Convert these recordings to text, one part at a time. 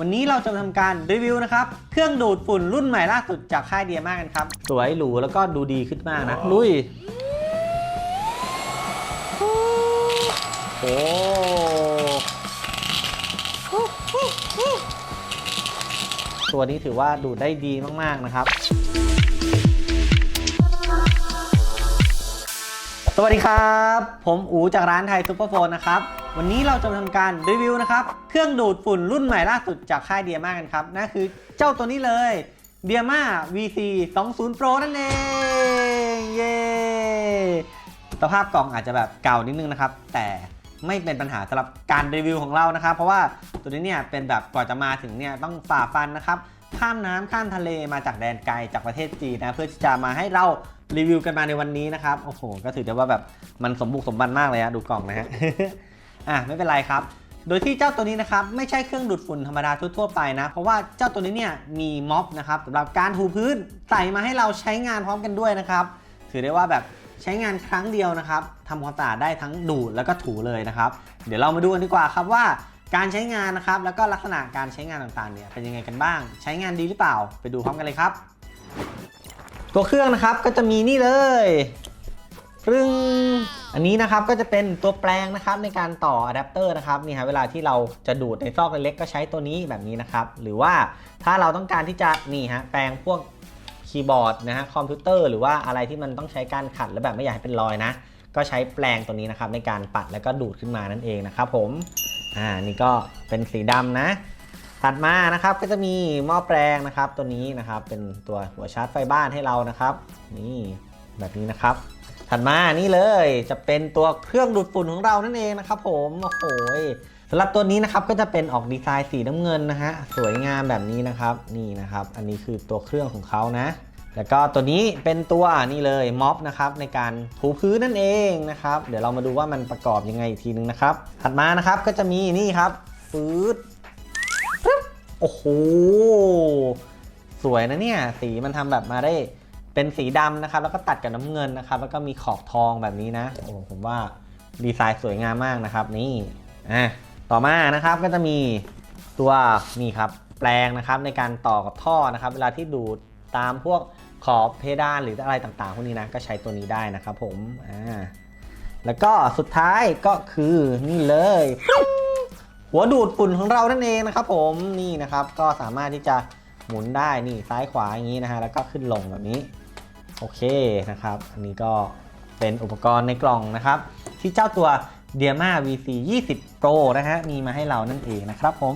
วันนี้เราจะมาทำการรีวิวนะครับ เครื่องดูดฝุ่นรุ่นใหม่ล่าสุดจากค่ายเดียมากกันครับ สวยหรูแล้วก็ดูดีขึ้นมากนะ ลุย โอ้ตัวนี้ถือว่าดูดได้ดีมากๆนะครับ สวัสดีครับ ผมอูจากร้านไทยซูเปอร์โฟนนะครับ วันนี้เราจะมาทำการรีวิวนะครับ เครื่องดูดฝุ่นรุ่นใหม่ล่าสุดจากค่ายเดียมากันครับนั่นคือเจ้าตัวนี้เลยเดียมา VC 20 Pro นั่นเองเย้สภาพกล่องอาจจะแบบเก่านิดนึงนะครับ แต่ไม่เป็นปัญหาสำหรับการรีวิวของเรานะครับ เพราะว่าตัวนี้เนี่ยเป็นแบบกว่าจะมาถึงเนี่ยต้องฝ่าฟันนะครับข้ามน้ำข้ามทะเลมาจากแดนไกลจากประเทศจีนนะเพื่อที่จะมาให้เรารีวิวกันมาในวันนี้นะครับโอ้โหก็ถือได้ว่าแบบมันสมบุกสมบันมากเลยอะดูกล่องนะฮะ อะไม่เป็นไรครับ โดยที่เจ้าตัวนี้นะครับไม่ใช่เครื่องดูดฝุ่นธรรมดาทั่วๆไปนะ เพราะว่าเจ้าตัวนี้เนี่ยมีม็อบนะครับสำหรับการถูพื้นใส่มาให้เราใช้งานพร้อมกันด้วยนะครับ ถือได้ว่าแบบใช้งานครั้งเดียวนะครับทำความสะอาดได้ทั้งดูดแล้วก็ถูเลยนะครับ เดี๋ยวเรามาดูกันดีกว่าครับว่าการใช้งานนะครับ แล้วก็ลักษณะการใช้งานต่างๆเนี่ยเป็นยังไงกันบ้าง ใช้งานดีหรือเปล่า ไปดูพร้อมกันเลยครับ ตัวเครื่องนะครับก็จะมีนี่เลย รึงอันนี้นะครับก็จะเป็นตัวแปลงนะครับในการต่ออะแดปเตอร์นะครับนี่ฮะเวลาที่เราจะดูดในซอกเล็กๆก็ใช้ตัวนี้แบบนี้นะครับ หรือว่าถ้าเราต้องการที่จะนี่ฮะแปลงพวกคีย์บอร์ดนะฮะคอมพิวเตอร์หรือว่าอะไรที่มันต้องใช้การขัดแล้วแบบไม่อยากให้เป็นรอยนะ ก็ใช้แปลงตัวนี้นะครับในการปัดแล้วก็ดูดขึ้นมานั่นเองนะครับผมอ่านี่ก็เป็นสีดำนะถัดมานะครับก็จะมีหม้อแปลงนะครับตัวนี้นะครับเป็นตัวหัวชาร์จไฟบ้านให้เรานะครับ นี่แบบนี้นะครับ ถัดมานี่เลยจะเป็นตัวเครื่องดูดฝุ่นของเรานั่นเองนะครับผมโอ้โหสำหรับตัวนี้นะครับก็จะเป็นออกดีไซน์สีน้ำเงินนะฮะสวยงามแบบนี้นะครับนี่นะครับอันนี้คือตัวเครื่องของเขานะ แล้วก็ตัวนี้เป็นตัวนี่เลยม็อบนะครับในการถูพื้นนั่นเองนะครับเดี๋ยวเรามาดูว่ามันประกอบยังไงอีกทีนึงนะครับถัดมานะครับก็จะมีนี่ครับฟืดโอ้โหสวยนะเนี่ยสีมันทำแบบมาได้ เป็นสีดำนะครับ แล้วก็ตัดกับน้ำเงินนะครับ แล้วก็มีขอบทองแบบนี้นะ โอ้ผมว่าดีไซน์สวยงามมากนะครับ นี่อะต่อมานะครับก็จะมีตัวนี่ครับแปลงนะครับในการต่อกับท่อนะครับ เวลาที่ดูดตามพวกขอบเพดานหรืออะไรต่างๆพวกนี้นะก็ใช้ตัวนี้ได้นะครับผมอ่าแล้วก็สุดท้ายก็คือนี่เลย หัวดูดฝุ่นของเรานั่นเองนะครับผมนี่นะครับก็สามารถที่จะหมุนได้นี่ซ้ายขวาอย่างนี้นะฮะแล้วก็ขึ้นลงแบบนี้ โอเคนะครับ อันนี้ก็เป็นอุปกรณ์ในกล่องนะครับ ที่เจ้าตัว d i a m a VC 20 Pro นะฮะ มีมาให้เรานั่นเองนะครับผม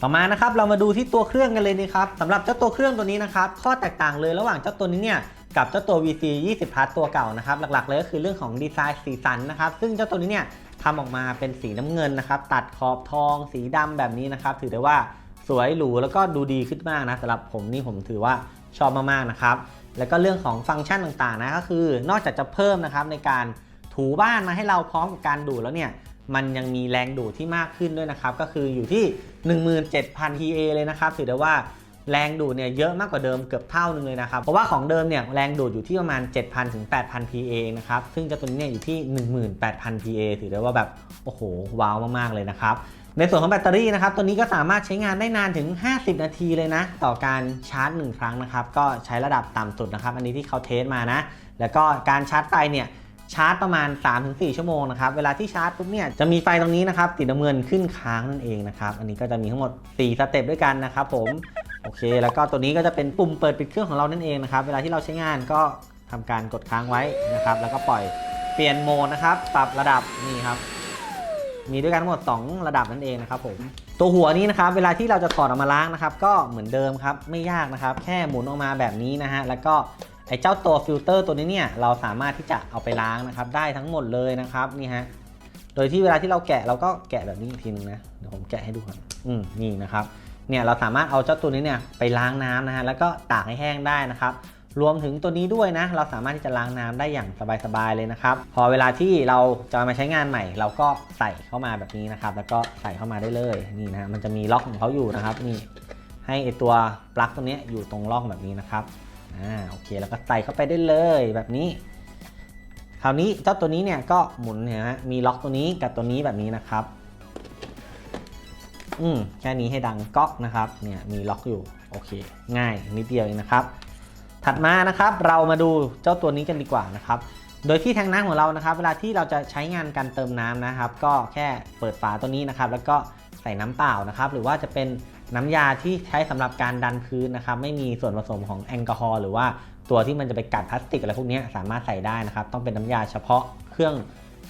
ต่อมานะครับเรามาดูที่ตัวเครื่องกันเลยนะครับสำหรับเจ้าตัวเครื่องตัวนี้นะครับ ข้อแตกต่างเลยระหว่างเจ้าตัวนี้เนี่ยกับเจ้าตัว VC 20 Plus ตัวเก่านะครับ หลักๆ เลยก็คือเรื่องของดีไซน์สีสันนะครับ ซึ่งเจ้าตัวนี้เนี่ยทำออกมาเป็นสีน้ำเงินนะครับ ตัดขอบทอง สีดำแบบนี้นะครับ ถือได้ว่าสวยหรูแล้วก็ดูดีขึ้นมากนะสำหรับผมนี่ผมถือว่าชอบมากๆนะครับ แล้วก็เรื่องของฟังก์ชันต่างๆนะก็คือนอกจากจะเพิ่มนะครับในการถูบ้านมาให้เราพร้อมกับการดูดแล้วเนี่ยมันยังมีแรงดูดที่มากขึ้นด้วยนะครับก็คืออยู่ที่ 17,000 PA เลยนะครับถือได้ว่า แรงดูดเนี่ยเยอะมากกว่าเดิมเกือบเท่านึงเลยนะครับ เพราะว่าของเดิมเนี่ยแรงดูดอยู่ที่ประมาณ 7,000ถึง8,000 PA นะครับ ซึ่งเจ้าตัวนี้เนี่ยอยู่ที่ 18,000 PA ถือได้ว่าแบบโอ้โหว้าวมากๆเลยนะครับในส่วนของแบตเตอรี่นะครับตัวนี้ก็สามารถใช้งานได้นานถึง 50 นาทีเลยนะ ต่อการชาร์จ 1 ครั้งนะครับ ก็ใช้ระดับต่ำสุดนะครับ อันนี้ที่เขาเทสมานะ แล้วก็การชาร์จไฟเนี่ยชาร์จประมาณ 3-4 ชั่วโมงนะครับ เวลาที่ชาร์จปุ๊บเนี่ยจะมีไฟตรงนี้นะครับสีน้ำเงินขึ้นค้างนั่นเองนะครับ อันนี้ก็จะมีทั้งหมด 4 สเต็ปด้วยกันนะครับผม โอเค แล้วก็ตัวนี้ก็จะเป็นปุ่มเปิดปิดเครื่องของเรานั่นเองนะครับ เวลาที่เราใช้งานก็ทำการกดค้างไว้นะครับ แล้วก็ปล่อยเปลี่ยนโหมดนะครับ ปรับระดับนี่ครับ มีด้วยกันทั้งหมด 2 ระดับนั่นเองนะครับผมตัวหัวนี้นะครับ เวลาที่เราจะถอดออกมาล้างนะครับ ก็เหมือนเดิมครับไม่ยากนะครับ แค่หมุนออกมาแบบนี้นะฮะแล้วก็ไอ้เจ้าตัวฟิลเตอร์ตัวนี้เนี่ยเราสามารถที่จะเอาไปล้างนะครับ ได้ทั้งหมดเลยนะครับนี่ฮะโดยที่เวลาที่เราแกะเราก็แกะแบบนี้อีกทีนึงนะเดี๋ยวผมแกะให้ดูก่อนอืมนี่นะครับ เนี่ยเราสามารถเอาเจ้าตัวนี้เนี่ยไปล้างน้ำนะฮะแล้วก็ตากให้แห้งได้นะครับรวมถึงตัวนี้ด้วยนะ เราสามารถที่จะล้างน้ำได้อย่างสบายๆเลยนะครับ พอเวลาที่เราจะมาใช้งานใหม่ เราก็ใส่เข้ามาแบบนี้นะครับ แล้วก็ใส่เข้ามาได้เลยนี่นะมันจะมีล็อกของเขาอยู่นะครับนี่ให้ไอตัวปลั๊กตัวนี้อยู่ตรงร่องแบบนี้นะครับอ่าโอเคแล้วก็ใส่เข้าไปได้เลยแบบนี้ คราวนี้เจ้าตัวนี้เนี่ยก็หมุนเนี่ยฮะมีล็อกตัวนี้กับตัวนี้แบบนี้นะครับ อืมแค่นี้ให้ดังก๊อกนะครับ เนี่ยมีล็อกอยู่ โอเค ง่ายนิดเดียวเองนะครับ ถัดมานะครับเรามาดูเจ้าตัวนี้กันดีกว่านะครับ โดยที่แทงน้ำของเรานะครับ เวลาที่เราจะใช้งานการเติมน้ำนะครับ ก็แค่เปิดฝาตัวนี้นะครับ แล้วก็ใส่น้ำเปล่านะครับ หรือว่าจะเป็นน้ำยาที่ใช้สำหรับการดันพื้นนะครับ ไม่มีส่วนผสมของแอลกอฮอล์หรือว่าตัวที่มันจะไปกัดพลาสติกอะไรพวกนี้สามารถใส่ได้นะครับ ต้องเป็นน้ำยาเฉพาะเครื่อง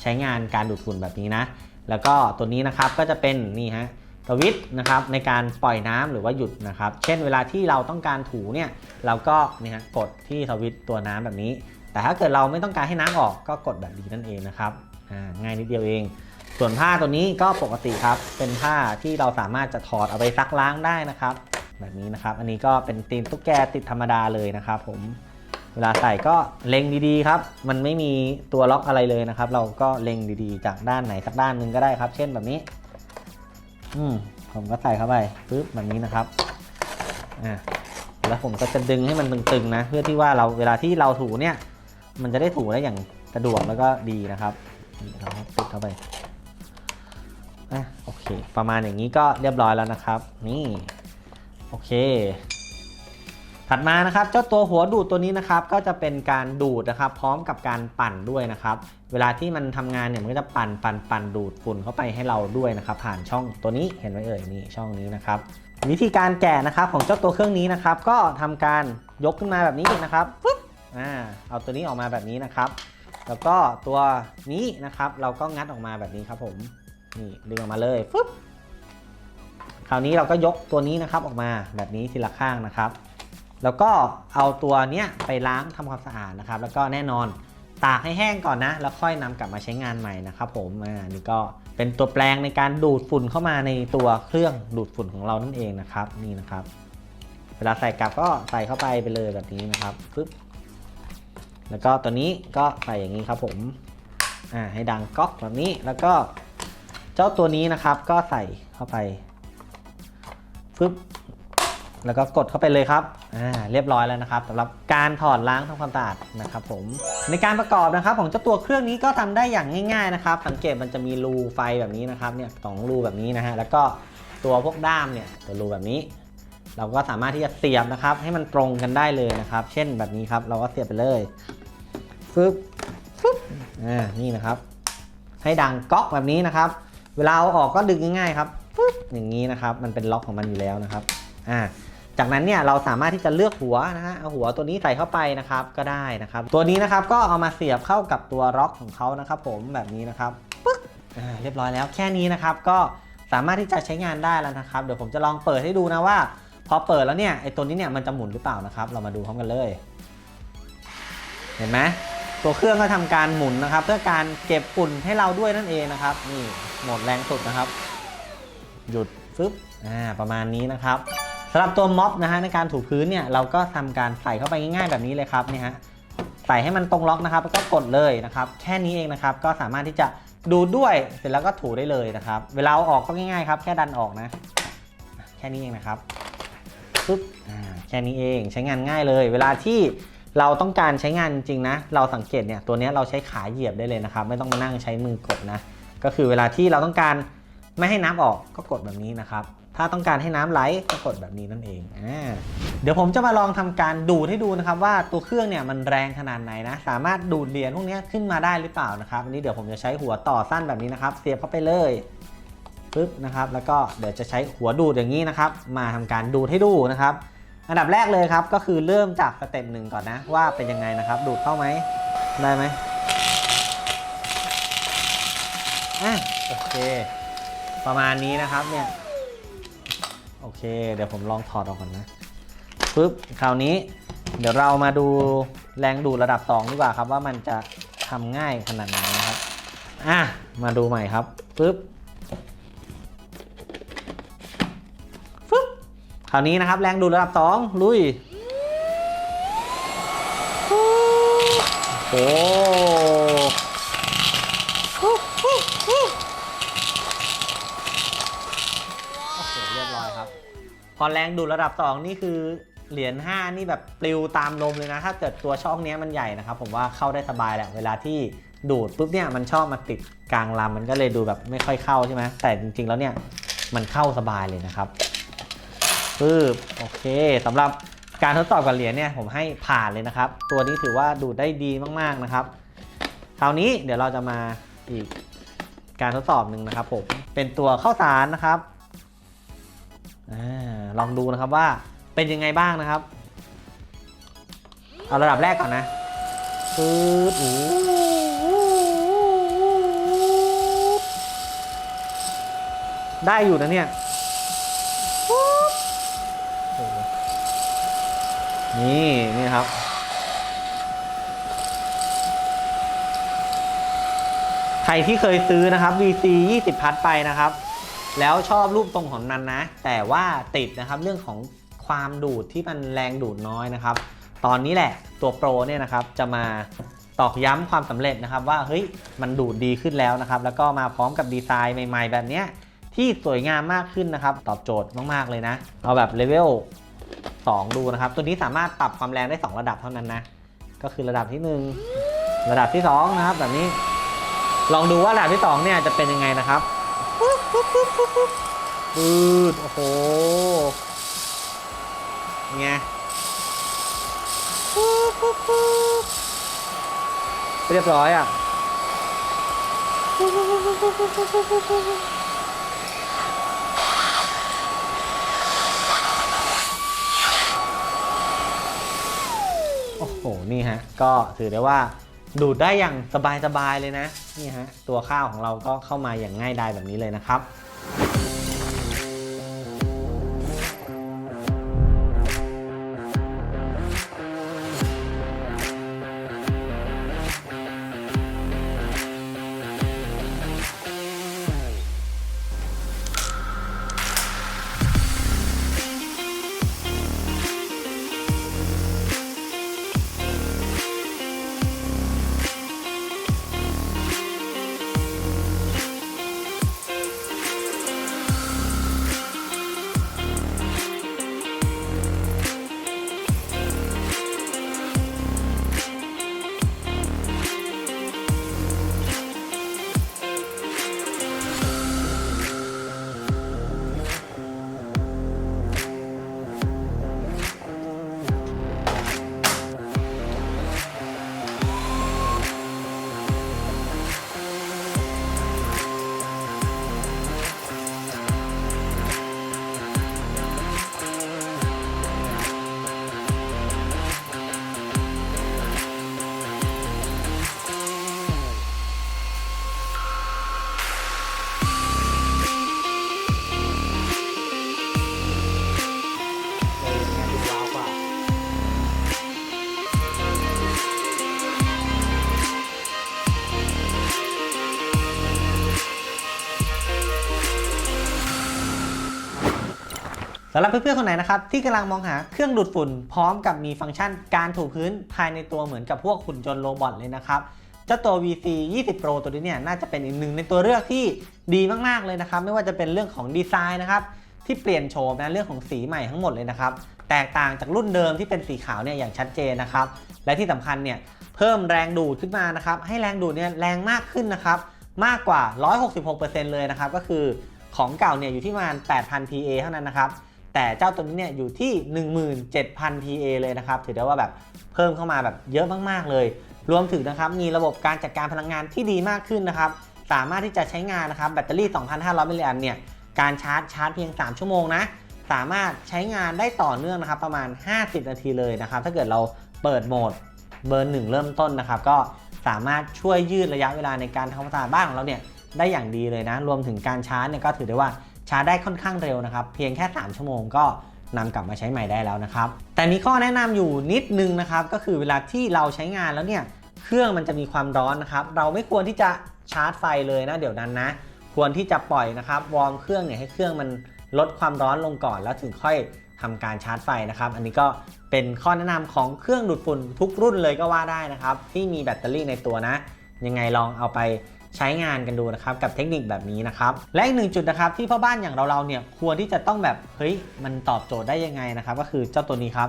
ใช้งานการดูดฝุ่นแบบนี้นะ แล้วก็ตัวนี้นะครับก็จะเป็นนี่ฮะ วิตช์นะครับในการปล่อยน้ำหรือว่าหยุดนะครับ เช่นเวลาที่เราต้องการถูเนี่ยเราก็เนี่ยกดที่สวิตช์ตัวน้ำแบบนี้ แต่ถ้าเกิดเราไม่ต้องการให้น้ำออกก็กดแบบนี้นั่นเองนะครับอ่าง่ายนิดเดียวเอง ส่วนผ้าตัวนี้ก็ปกติครับ เป็นผ้าที่เราสามารถจะถอดเอาไปซักล้างได้นะครับ แบบนี้นะครับ อันนี้ก็เป็นตีนตุ๊กแกติดธรรมดาเลยนะครับ ผมเวลาใส่ก็เล็งดีๆครับ มันไม่มีตัวล็อกอะไรเลยนะครับ เราก็เล็งดีๆ จากด้านไหนสักด้านหนึ่งก็ได้ครับ เช่นแบบนี้ อืมผมก็ใส่เข้าไปปึ๊บแบบนี้นะครับอ่าแล้วผมก็จะดึงให้มันตึงๆนะ เพื่อที่ว่าเราเวลาที่เราถูเนี่ย มันจะได้ถูได้อย่างสะดวกแล้วก็ดีนะครับเราก็ติดเข้าไปอะโอเค ประมาณอย่างนี้ก็เรียบร้อยแล้วนะครับ นี่ โอเค ถัดมานะครับเจ้าตัวหัวดูดตัวนี้นะครับก็จะเป็นการดูดนะครับพร้อมกับการปั่นด้วยนะครับเวลาที่มันทำงานเนี่ยมันก็จะปั่นปั่นปั่นดูดฝุ่นเข้าไปให้เราด้วยนะครับผ่านช่องตัวนี้เห็นไหมเอ่ยนี่ช่องนี้นะครับวิธีการแกะนะครับของเจ้าตัวเครื่องนี้นะครับก็ทำการยกขึ้นมาแบบนี้นะครับปึ๊บอ่าเอาตัวนี้ออกมาแบบนี้นะครับ แล้วก็ตัวนี้นะครับเราก็งัดออกมาแบบนี้ครับผมนี่ดึงออกมาเลยปึ๊บคราวนี้เราก็ยกตัวนี้นะครับออกมาแบบนี้ทีละข้างนะครับ แล้วก็เอาตัวเนี้ยไปล้างทำความสะอาดนะครับ แล้วก็แน่นอนตากให้แห้งก่อนนะ แล้วค่อยนำกลับมาใช้งานใหม่นะครับผมอ่านี่ก็เป็นตัวแปลงในการดูดฝุ่นเข้ามาในตัวเครื่องดูดฝุ่นของเรานั่นเองนะครับ นี่นะครับ เวลาใส่กลับก็ใส่เข้าไปไปเลยแบบนี้นะครับปึ๊บแล้วก็ตัวนี้ก็ใส่อย่างนี้ครับผมอ่าให้ดังก๊อกแบบนี้แล้วก็เจ้าตัวนี้นะครับก็ใส่เข้าไปปึ๊บ แล้วก็กดเข้าไปเลยครับ อ่า เรียบร้อยแล้วนะครับสำหรับการถอดล้างทำความสะอาดนะครับผม ในการประกอบนะครับของเจ้าตัวเครื่องนี้ก็ทำได้อย่างง่ายๆนะครับ สังเกตมันจะมีรูไฟแบบนี้นะครับ เนี่ยสองรูแบบนี้นะฮะ แล้วก็ตัวพวกด้ามเนี่ยตัวรูแบบนี้ เราก็สามารถที่จะเสียบนะครับ ให้มันตรงกันได้เลยนะครับ เช่นแบบนี้ครับ เราก็เสียบไปเลยฟึบฟึบอ่า นี่นะครับ ให้ดังก๊อกแบบนี้นะครับ เวลาเอาออกก็ดึงง่ายๆครับฟึบอย่างนี้นะครับ มันเป็นล็อกของมันอยู่แล้วนะครับ อ่า จากนั้นเนี่ยเราสามารถที่จะเลือกหัวนะฮะเอาหัวตัวนี้ใส่เข้าไปนะครับก็ได้นะครับ ตัวนี้นะครับก็เอามาเสียบเข้ากับตัวล็อกของเขานะครับ ผมแบบนี้นะครับปึ๊กอ่าเรียบร้อยแล้วแค่นี้นะครับก็สามารถที่จะใช้งานได้แล้วนะครับ เดี๋ยวผมจะลองเปิดให้ดูนะว่า พอเปิดแล้วเนี่ยไอ้ตัวนี้เนี่ยมันจะหมุนหรือเปล่านะครับ เรามาดูพร้อมกันเลย เห็นไหมตัวเครื่องก็ทำการหมุนนะครับ เพื่อการเก็บฝุ่นให้เราด้วยนั่นเองนะครับ นี่หมดแรงสุดนะครับ หยุดฟึบอ่าประมาณนี้นะครับ สำหรับตัวม็อบนะฮะในการถูพื้นเนี่ยเราก็ทำการใส่เข้าไปง่ายๆแบบนี้เลยครับเนี่ยฮะใส่ให้มันตรงล็อกนะครับ แล้วก็กดเลยนะครับ แค่นี้เองนะครับ ก็สามารถที่จะดูดด้วยเสร็จแล้วก็ถูได้เลยนะครับ เวลาออกก็ง่ายๆครับ แค่ดันออกนะ แค่นี้เองนะครับปึ๊บแค่นี้เองใช้งานง่ายเลย เวลาที่เราต้องการใช้งานจริงนะ เราสังเกตเนี่ยตัวนี้เราใช้ขาเหยียบได้เลยนะครับ ไม่ต้องมานั่งใช้มือกดนะ ก็คือเวลาที่เราต้องการไม่ให้น้ำออกก็กดแบบนี้นะครับ ถ้าต้องการให้น้ำไหลก็กดแบบนี้นั่นเองอ่าเดี๋ยวผมจะมาลองทำการดูดให้ดูนะครับว่าตัวเครื่องเนี่ยมันแรงขนาดไหนนะ สามารถดูดเหรียญพวกนี้ขึ้นมาได้หรือเปล่านะครับอันนี้เดี๋ยวผมจะใช้หัวต่อสั้นแบบนี้นะครับ เสียบเข้าไปเลยปึ๊บนะครับ แล้วก็เดี๋ยวจะใช้หัวดูดอย่างนี้นะครับ มาทำการดูดให้ดูนะครับ อันดับแรกเลยครับก็คือเริ่มจากสเต็ปหนึ่งก่อนนะ ว่าเป็นยังไงนะครับ ดูดเข้าไหมได้ไหมอะโอเค ประมาณนี้นะครับเนี่ย โอเค เดี๋ยวผมลองถอดออกก่อนนะปึ๊บคราวนี้ เดี๋ยวเรามาดูแรงดูดระดับ2ดีกว่าครับว่ามันจะทำง่ายขนาดไหนนะครับอะมาดูใหม่ครับปึ๊บฟึบคราวนี้นะครับ แรงดูดระดับ 2 ลุยโอ้โห โอเคเรียบร้อยครับ พ อแรงดูดระดับ 2 นี่คือเหรียญ5นี่แบบปลิวตามลมเลยนะ ถ้าเกิดตัวช่องนี้มันใหญ่นะครับ ผมว่าเข้าได้สบายแหละ เวลาที่ดูดปุ๊บเนี่ยมันชอบมาติดกลางลำมันก็เลยดูแบบไม่ค่อยเข้าใช่ไหมแต่จริงๆแล้วเนี่ยมันเข้าสบายเลยนะครับปึ๊บโอเคสำหรับการทดสอบกับเหรียญเนี่ยผมให้ผ่านเลยนะครับ ตัวนี้ถือว่าดูดได้ดีมากๆนะครับคราวนี้เดี๋ยวเราจะมาอีกการทดสอบหนึ่งนะครับผมเป็นตัวข้าวสารนะครับ ลองดูนะครับว่าเป็นยังไงบ้างนะครับ เอาระดับแรกก่อนนะปึ๊ดโอ้ได้อยู่นะเนี่ยนี่นี่ครับใครที่เคยซื้อนะครับ VC 20 พัดไปนะครับ แล้วชอบรูปทรงของมันนะ แต่ว่าติดนะครับเรื่องของความดูดที่มันแรงดูดน้อยนะครับ ตอนนี้แหละตัวโปรเนี่ยนะครับจะมาตอกย้ำความสำเร็จนะครับว่าเฮ้ยมันดูดดีขึ้นแล้วนะครับ แล้วก็มาพร้อมกับดีไซน์ใหม่ๆ แบบเนี้ยที่สวยงามมากขึ้นนะครับ ตอบโจทย์มากๆเลยนะ เอาแบบเลเวล2 ดูนะครับ ตัวนี้สามารถปรับความแรงได้ 2 ระดับเท่านั้นนะ ก็คือระดับที่ 1 ระดับที่ 2 นะครับ แบบนี้ ลองดูว่าระดับที่ 2 เนี่ยจะเป็นยังไงนะครับ ปืดโอ้โหไงปี๊บๆเรียบร้อยอะโอ้โห นี่ฮะ ก็ถือได้ว่า ดูดได้อย่างสบายๆเลยนะนี่ฮะตัวข้าวของเราก็เข้ามาอย่างง่ายดายแบบนี้เลยนะครับ สำหรับเพื่อนๆคนไหนนะครับที่กำลังมองหาเครื่องดูดฝุ่น พร้อมกับมีฟังก์ชันการถูพื้นภายในตัวเหมือนกับพวกหุ่นยนต์โรบอทเลยนะครับเจ้าตัว VC 20 Pro ตัวนี้เนี่ยน่าจะเป็นอีกหนึ่งในตัวเลือกที่ดีมากๆเลยนะครับ ไม่ว่าจะเป็นเรื่องของดีไซน์นะครับที่เปลี่ยนโฉมนะเรื่องของสีใหม่ทั้งหมดเลยนะครับแตกต่างจากรุ่นเดิมที่เป็นสีขาวเนี่ยอย่างชัดเจนนะครับและที่สำคัญเนี่ยเพิ่มแรงดูดขึ้นมานะครับให้แรงดูดเนี่ยแรงมากขึ้นนะครับมากกว่า 166%เลยนะครับก็คือของเก่าเนี่ยอยู่ที่ประมาณ 8,000 PA เท่านั้นนะครับ แต่เจ้าตัวนี้เนี่ยอยู่ที่ 17,000 PA เลยนะครับ ถือได้ว่าแบบเพิ่มเข้ามาแบบเยอะมากๆเลย รวมถึงนะครับมีระบบการจัดการพลังงานที่ดีมากขึ้นนะครับ สามารถที่จะใช้งานนะครับแบตเตอรี่ 2,500 มิลลิแอมป์เนี่ย การชาร์จชาร์จเพียง 3 ชั่วโมงนะ สามารถใช้งานได้ต่อเนื่องนะครับ ประมาณ 50 นาทีเลยนะครับ ถ้าเกิดเราเปิดโหมดเบอร์หนึ่งเริ่มต้นนะครับ ก็สามารถช่วยยืดระยะเวลาในการทำความสะอาดบ้านของเราเนี่ยได้อย่างดีเลยนะ รวมถึงการชาร์จเนี่ยก็ถือได้ว่า ชาร์จได้ค่อนข้างเร็วนะครับ เพียงแค่ 3 ชั่วโมงก็นำกลับมาใช้ใหม่ได้แล้วนะครับ แต่มีข้อแนะนำอยู่นิดนึงนะครับ ก็คือเวลาที่เราใช้งานแล้วเนี่ย เครื่องมันจะมีความร้อนนะครับ เราไม่ควรที่จะชาร์จไฟเลยนะ เดี๋ยวนั้นนะ ควรที่จะปล่อยนะครับ วอร์มเครื่องเนี่ยให้เครื่องมันลดความร้อนลงก่อน แล้วถึงค่อยทำการชาร์จไฟนะครับ อันนี้ก็เป็นข้อแนะนำของเครื่องดูดฝุ่นทุกรุ่นเลยก็ว่าได้นะครับ ที่มีแบตเตอรี่ในตัวนะ ยังไงลองเอาไป ใช้งานกันดูนะครับกับเทคนิคแบบนี้นะครับและอีกหนึ่งจุดนะครับที่พ่อบ้านอย่างเราเราๆเนี่ยควรที่จะต้องแบบเฮ้ยมันตอบโจทย์ได้ยังไงนะครับก็คือเจ้าตัวนี้ครับ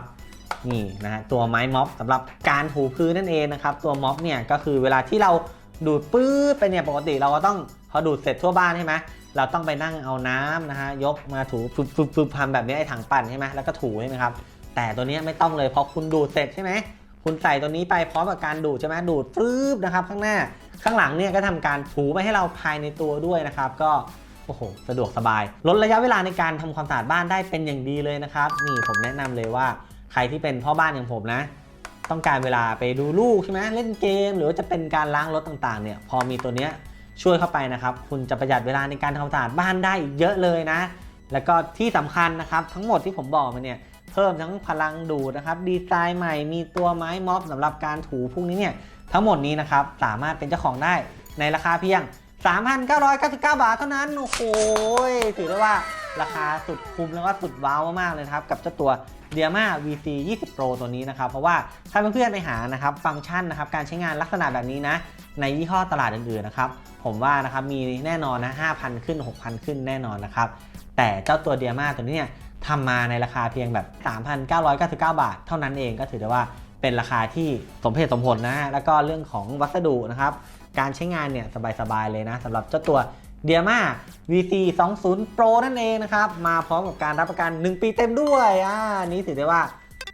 นี่นะฮะตัวไม้ม็อบสำหรับการถูพื้นนั่นเองนะครับตัวม็อบเนี่ยก็คือเวลาที่เราดูดปื๊ดไปเนี่ยปกติเราก็ต้องพอดูดเสร็จทั่วบ้านใช่ไหมเราต้องไปนั่งเอาน้ำนะฮะยกมาถูฟึบฟึบฟึบทำแบบนี้ไอ้ถังปั่นใช่ไหมแล้วก็ถูใช่ไหมครับแต่ตัวนี้ไม่ต้องเลยพอคุณดูดเสร็จใช่ไหม คุณใส่ตัวนี้ไปพร้อมกับการดูดใช่ไหมดูดฟึบนะครับข้างหน้าข้างหลังเนี่ยก็ทำการถูไปให้เราภายในตัวด้วยนะครับ ก็โอ้โหสะดวกสบาย ลดระยะเวลาในการทำความสะอาดบ้านได้เป็นอย่างดีเลยนะครับ นี่ผมแนะนำเลยว่าใครที่เป็นพ่อบ้านอย่างผมนะ ต้องการเวลาไปดูลูกใช่ไหมเล่นเกม หรือว่าจะเป็นการล้างรถต่างๆเนี่ยพอมีตัวเนี้ยช่วยเข้าไปนะครับ คุณจะประหยัดเวลาในการทำความสะอาดบ้านได้อีกเยอะเลยนะ แล้วก็ที่สำคัญนะครับ ทั้งหมดที่ผมบอกมาเนี่ย เพิ่มทั้งพลังดูดนะครับ ดีไซน์ใหม่มีตัวไม้ม็อบสำหรับการถูพวกนี้เนี่ยทั้งหมดนี้นะครับสามารถเป็นเจ้าของได้ในราคาเพียง 3,999 บาทเท่านั้น โอ้โหถือได้ว่าราคาสุดคุ้มแล้วก็สุดว้าวมากๆเลยครับ กับเจ้าตัว d i a m a VC 20 Pro ตัวนี้นะครับ เพราะว่าถ้าเพื่อนๆไปหานะครับฟังก์ชันนะครับการใช้งานลักษณะแบบนี้นะ ในยี่ห้อตลาดอื่นๆนะครับ ผมว่านะครับมีแน่นอนนะ 5,000 ขึ้น 6,000 ขึ้นแน่นอนนะครับ แต่เจ้าตัว d i a m a ตัวนี้เนี่ย ทำมาในราคาเพียงแบบ 3,999 บาท เท่านั้นเองก็ถือได้ว่าเป็นราคาที่สมเหตุสมผลนะฮะแล้วก็เรื่องของวัสดุนะครับ การใช้งานเนี่ยสบายๆเลยนะสำหรับเจ้าตัว d i a m a VC 20 Pro นั่นเองนะครับ มาพร้อมกับการรับประกัน 1 ปีเต็มด้วยอ่านี้ถือได้ว่า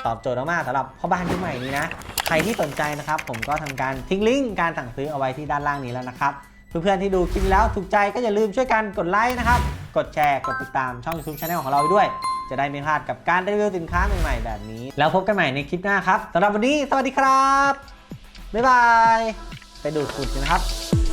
ตอบโจทย์มากๆสำหรับพ่อบ้านที่ใหม่นี้นะ ใครที่สนใจนะครับ ผมก็ทำการทิ้งลิงก์การสั่งซื้อเอาไว้ที่ด้านล่างนี้แล้วนะครับ เพื่อนๆที่ดูคลิปแล้วถูกใจก็อย่าลืมช่วยกันกดไลค์นะครับ กดแชร์ กดติดตามช่อง YouTube Channel ของเราไว้ด้วย จะได้ไม่พลาดกับการรีวิวสินค้าใหม่ๆแบบนี้ แล้วพบกันใหม่ในคลิปหน้าครับสำหรับวันนี้ สวัสดีครับ บ๊ายบาย ไปดูดฝุ่นกันนะครับ